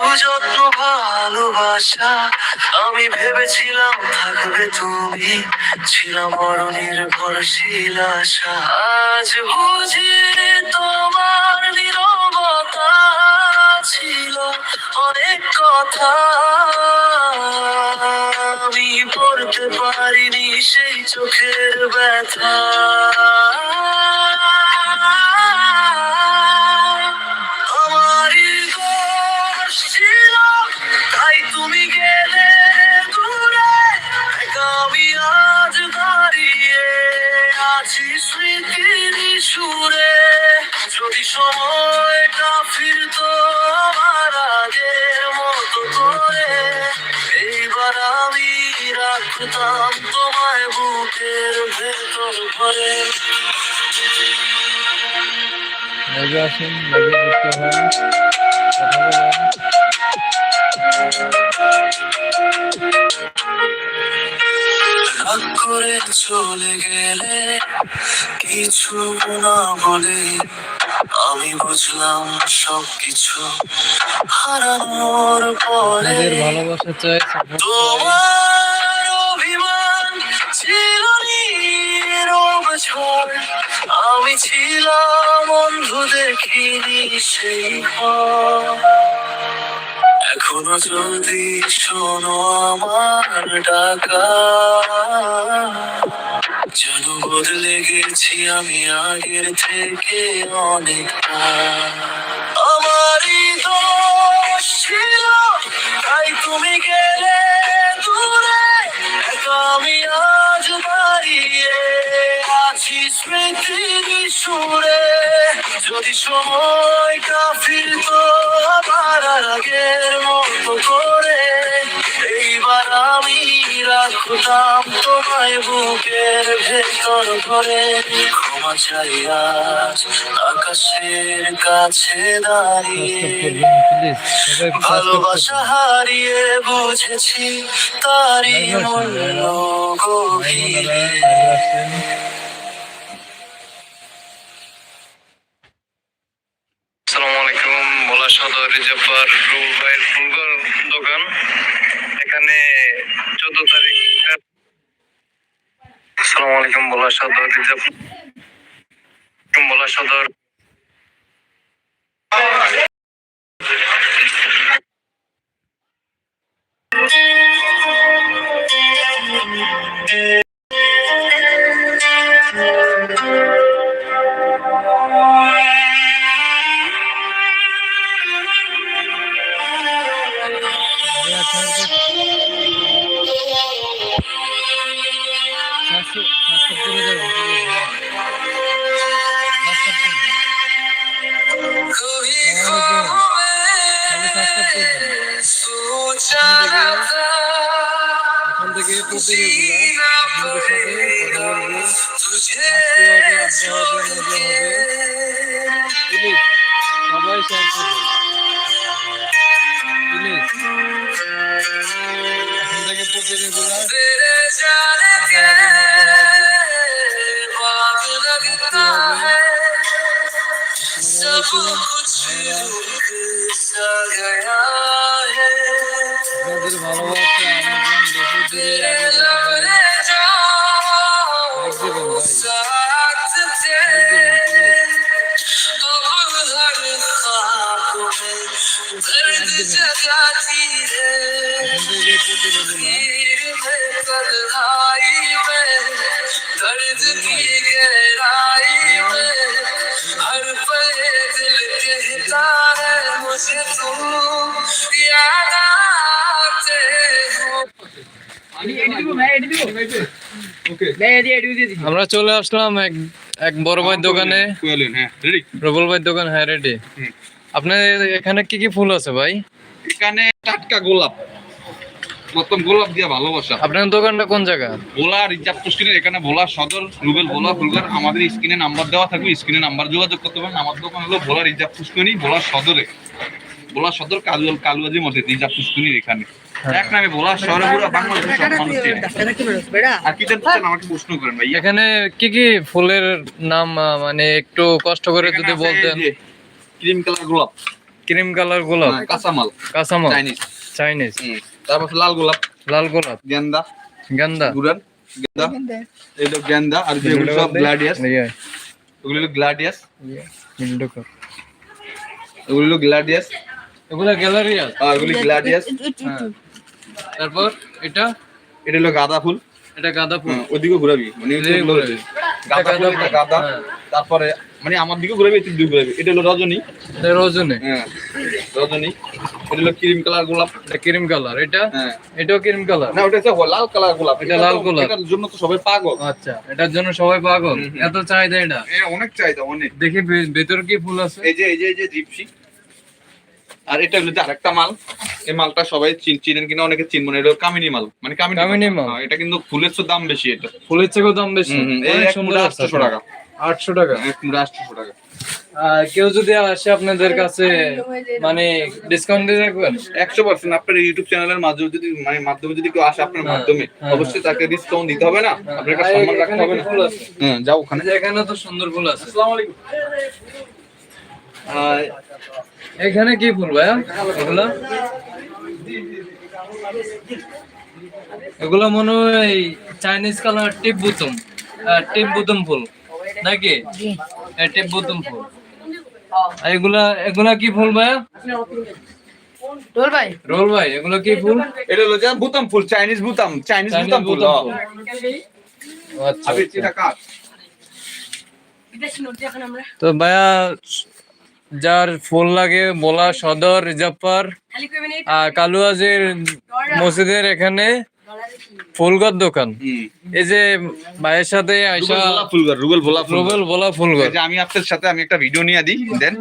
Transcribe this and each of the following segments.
সুযত্ন ভালোবাসা, আমি ভেবেছিলাম থাকবে তুমি। ছিলাম বড় নির্ভরশীল আশা। আজ বুঝি তোমার নীরবতা ছিল অনেক কথা। আমি পড়তে পারিনি সেই চোখের ব্যথা। স্মৃতির সুরে যদি সময়টা ফিরতো আমার আগের মতো করে, এইবার আমি রাখতাম তোমায় বুকের ভেতর ভরে। লাইভে আসুন লাইভে যুক্ত হন চলে গেলে কিছু না বলে। আমি বুঝলাম সব কিছু হারানোর পরে আপনাদের ভালোবাসা চাই তোমার অভিমান ছিল ঝড়। আমি ছিলাম বন্ধু দেখিনি সেই ঘর। এখনও যদি শোনো আমার ডাকা যেন বদলে গেছি আমি আগের থেকে অনেকটা আমারই দোষ ছিল তাই তুমি গেলে দূরে আমি আজ দাঁড়িয়ে আছি স্মৃতির সুরে যদি সময় সময়টা ফিরতো আবার আগের রাখতাম তোমায় বুকের ভেতর করে ক্ষমা চাই আজ আকাশের কাছে দাঁড়িয়ে। ভালোবাসা হারিয়ে বুঝেছি তারই মূল্য গভীরে। আসসালামু আলাইকুম, ভোলা সদর রিজার্ভার রুল ফুলগর দোকান। এখানে চোদ্দ তারিখ আসসালামু আলাইকুম বলা সদর ভোলা সদর। থেকে সবাই শেয়ার করবে এখন থেকে প্রতিদিন ভালোবাসা कहता है मुझे तुम याद आते हो আমরা চলে আসলাম এক এক বড় ভাই দোকানে কোয়েলেন হ্যাঁ প্রবল ভাই দোকান হ্যাঁ রেডি আপনার এখানে কি কি ফুল আছে ভাই? এখানে টাটকা গোলাপ। প্রথম গোলাপ দিয়া ভালোবাসা। আপনার দোকানটা কোন জায়গা? ভোলা রিজার্ভ পোস্টিনের এখানে ভোলা সদর রুবেল ভোলা ফুলগার। আমাদের স্ক্রিনে নাম্বার দেওয়া থাকবে স্ক্রিনে নাম্বার যোগাযোগ করতে পারেন। আমার দোকান হলো ভোলা রিজার্ভ পুষ্কনি ভোলা সদরে। ভোলা সদর কালুয়াল কালুয়াজি মধ্যে রিজার্ভ পুষ্কনির এখানে। এক নামে ভোলা শহরে পুরো বাংলাদেশের সব মানুষ আর কি জানতে আমাকে প্রশ্ন করেন ভাই এখানে কি কি ফুলের নাম মানে একটু কষ্ট করে যদি বলতেন। ক্রিম কালার গোলাপ। ক্রিম কালার গোলাপ? হ্যাঁ, কাঁচামাল। কাঁচামাল? চাইনিজ। চাইনিজ। তারপর লাল গোলাপ। লাল গোলাপ? গেন্দা। গান্দা? গুড়ান গেন্দা। এটা গেন্দা আর যেগুলো সব গ্লাডিয়াস ইয়ে, গ্লাডিয়াস ইয়ে, হলো গ্লাডিয়াস এগুলা গ্যালারি আছে। আর এগুলো গ্লাডিয়াস হ্যাঁ। তারপর এটা? এটা হলো গাঁদা ফুল। এটা গাঁদা ফুল। হ্যাঁ, ওদিকেও ঘুরাবি। মানে। গাঁদা ফুল এটা গাঁদা হ্যাঁ। তারপরে মানে আমার দিকে ঘুরাবি এদিকে দিকে ঘুরাবি। এটা হলো রজনী। এটা রজনী। হ্যাঁ রজনী। এটা হলো ক্রিম কালার গোলাপ। এটা ক্রিম কালার। এটা? হ্যাঁ। এটাও ক্রিম কালার? না ওটা হচ্ছে লাল কালার গোলাপ। এটা লাল গোলাপ। এটার জন্য তো সবাই পাগল। আচ্ছা এটার জন্য সবাই পাগল। এত চাহিদা এটা? এ অনেক চাহিদা অনেক। দেখি ভেতর কি ফুল আছে? এই যে এই যে এই যে জিপসি। আর এটা হলো আরেকটা মাল। এই মালটা সবাই চিন- চিনেন কিনা অনেকে চিনবেন এটা হলো কামিনী মাল। মানে কামিনী মাল। হ্যাঁ, এটা কিন্তু ফুলের চেয়ে দাম বেশি এটা। ফুলের চেয়েও দাম বেশি? এই 800 টাকা। আটশো টাকা? 800 টাকা। কেউ যদি আসে আপনাদের কাছে মানে ডিসকাউন্ট দিয়ে রাখবেন? একশো পার্সেন্ট আপনার ইউটিউব চ্যানেলের মাধ্যমে যদি মানে মাধ্যমে যদি কেউ আসে আপনার হ্যাঁ, মাধ্যমে হ্যাঁ, অবশ্যই তাকে ডিসকাউন্ট দিতে হবে না। আপনার কাছে সম্মান রাখতে হবে না। যাও ওখানে। এখানে তো সুন্দর ফুল আছে। আসসালামু আলাইকুম। এখানে কি ফুল ভাইয়া? এগুলা? এগুলো মনে হয় চাইনিজ কালার টিপ বুতুম আহ, টিপ বুতুম ফুল নাকি? টিপ বুতুম ফুল। এগুলা এগুলা কি ফুল ভাইয়া? ভাই। রোল ভাই এগুলো কি ফুল? এটা হলো যে বুতাম ফুল চাইনিজ বুতাম চাইনিজ বুতাম ফুল। আচ্ছা তো ভাইয়া যার ফুল লাগে বলা সদর রিজার্ভার কালুয়াজির মসজিদের এখানে ফুলগর দোকান। এই যে ভাইয়ের সাথে আইসা রুবেল ভোলা রুবেল ভোলা রুবেল বলা ফুলগর আমি আপনার সাথে আমি একটা ভিডিও নিয়ে দিই দেন।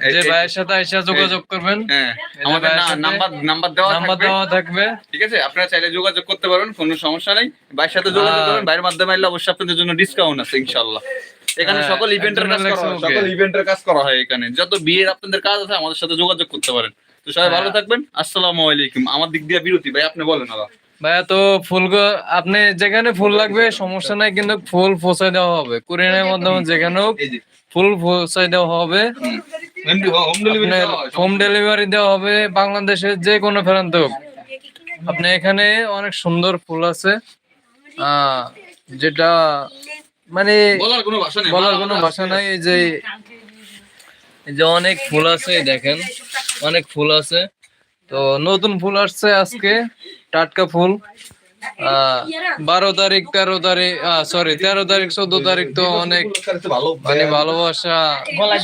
এই- যে ভাইয়ের সাথে আইসা যোগাযোগ করবেন। হ্যাঁ আমাদের নাম্বার নাম্বার দেওয়া নাম্বার থাকবে। দেওয়া থাকবে। ঠিক আছে? আপনারা চাইলে যোগাযোগ করতে পারবেন কোনো সমস্যা নেই। ভাইয়ের সাথে যোগাযোগ করবেন ভাইয়ের মাধ্যমে আইলে অবশ্যই আপনাদের জন্য ডিসকাউন্ট আছে ইনশাআল্লাহ। এখানে হ্যাঁ, সকল ইভেন্টের কাজ করা হয়। সকল. ইভেন্টের কাজ করা হয় এখানে। যত বিয়ের আপনাদের কাজ আছে আমাদের সাথে যোগাযোগ করতে পারেন। তো সবাই ভালো হ্যাঁ। থাকবেন। আসসালামু আলাইকুম। আমার দিক দিয়ে বিরতি। ভাই আপনি বলেন ভাইয়া তো ফুল আপনি যেখানে ফুল লাগবে সমস্যা নাই কিন্তু ফুল পৌঁছায় দেওয়া হবে। কুরিয়ানের মাধ্যমে যেখানে হোক ফুল পৌঁছায় দেওয়া হবে। হোম ডেলিভারি হোম ডেলিভারি দেওয়া হবে বাংলাদেশের যে কোনো প্রান্ত হোক। আপনি এখানে অনেক সুন্দর ফুল আছে। আহ, যেটা মানে বলার কোনো ভাষা নেই বলার কোনো ভাষা নাই যে এই যে অনেক ফুল আছে দেখেন অনেক ফুল আছে। তো নতুন ফুল আসছে আজকে টাটকা ফুল। বারো তারিখ তেরো তারিখ সরি তেরো তারিখ চোদ্দ তারিখ তো অনেক ভালো মানে ভালোবাসা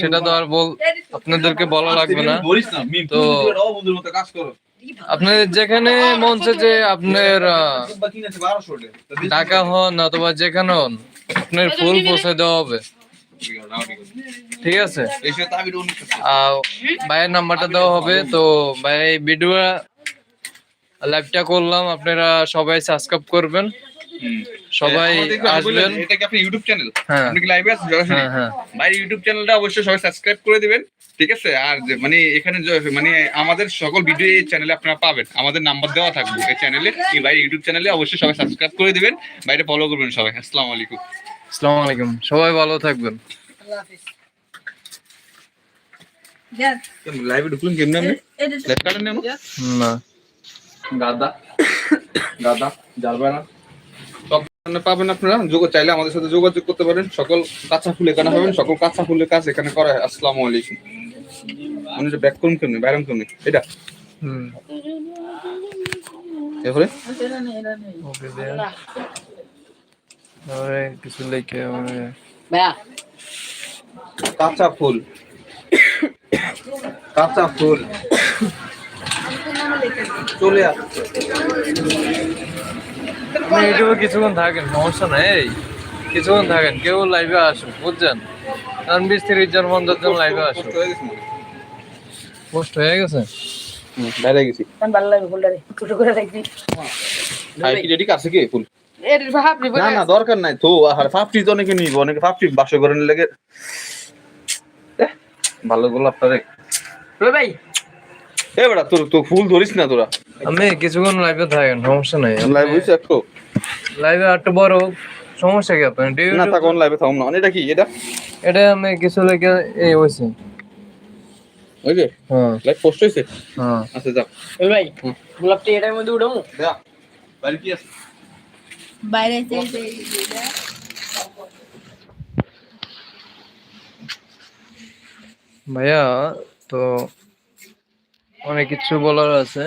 সেটা তো আর বল আপনাদেরকে বলা লাগবে না। তো- আপনাদের যেখানে মন চায় যে আপনার আহ, বাকি আছে 1200 টাকা ঢাকা হন অথবা যেখানে হন আপনার ফুল পৌঁছে দেওয়া হবে। ঠিক আছে? ভাইয়ের নাম্বারটা দেওয়া হবে তো ভাই ভিডিও লাইভটা করলাম আপনারা সবাই সাবস্ক্রাইব করবেন। সবাই আসবেন। এটা কি আপনি ইউটিউব চ্যানেল। আপনি কি লাইভে আছেন? সরাসরি? হ্যাঁ হ্যাঁ। ভাই ইউটিউব চ্যানেলটা অবশ্যই সবাই সাবস্ক্রাইব করে দিবেন ঠিক আছে? আর মানে এখানে মানে আমাদের সকল ভিডিও এই চ্যানেলে আপনারা পাবেন। আমাদের নাম্বার দেওয়া থাকবে এই চ্যানেলে এই ভাই ইউটিউব চ্যানেলে অবশ্যই সবাই সাবস্ক্রাইব করে দিবেন। বাইরে ফলো করবেন সবাই। আসসালামু আলাইকুম। আসসালামু আলাইকুম। সবাই ভালো থাকবেন। লাইভে ঢুকলেন কেমন আপনি? লাইভ কাটেন না না। গাদা। গাদা জালবা না সব ধরনের পাবেন আপনারা। যোগ চাইলে আমাদের সাথে যোগাযোগ করতে পারেন। সকল কাঁচা ফুল এখানে পাবেন। সকল কাঁচা ফুলের কাজ এখানে করা হয়। আসসালামু আলাইকুম। এটা ব্যাক করুন কেমনি? বাইরাম কেমনি? এটা? হুম। এরপরে? তারপরে কিছু লিখে মানে কাঁচা ফুল। কাঁচা ফুল। চলে আসছে। ইউটিউবে কিছুক্ষণ থাকেন সমস্যা নাই। কিছুক্ষণ থাকেন কেউ লাইভে আসুন বুঝছেন? কারণ বিশ তিরিশ জন পঞ্চাশ জন লাইভে আসুন কষ্ট হয়ে গেছে হয়। পোস্ট হয়ে গেছে? বাইরে গেছি। ভালো লাগে ফুলটা রে? ছোট করে রাখবি। আর রেডি কাছে কি ফুল? এর ভাব না না। দরকার নাই। তো আর ফাফটি তো অনেকে নিব অনেকে ফাফটি বাসা করেন লেগে ভালো গোলাপটা রে। ভাই। এ বেটা তোর তো ফুল ধরিস না তোরা। আমি কিছুক্ষণ লাইভে থাকেন সমস্যা নাই। লাইভ হইছে একটু। লাইভে একটু বড় সমস্যা কি আপনার? না লাইভে থাকুন না। এটা কি? এটা? এটা আমি কিছু লেগে এই হয়েছে ওই যে? হ্যাঁ। লাইভ পোস্ট হয়েছে হ্যাঁ। আচ্ছা যাও। ভাই। গোলাপটা এটার মধ্যে বাড়ি কি আছে? বাইরে ভাইয়া তো অনেক কিছু বলার আছে।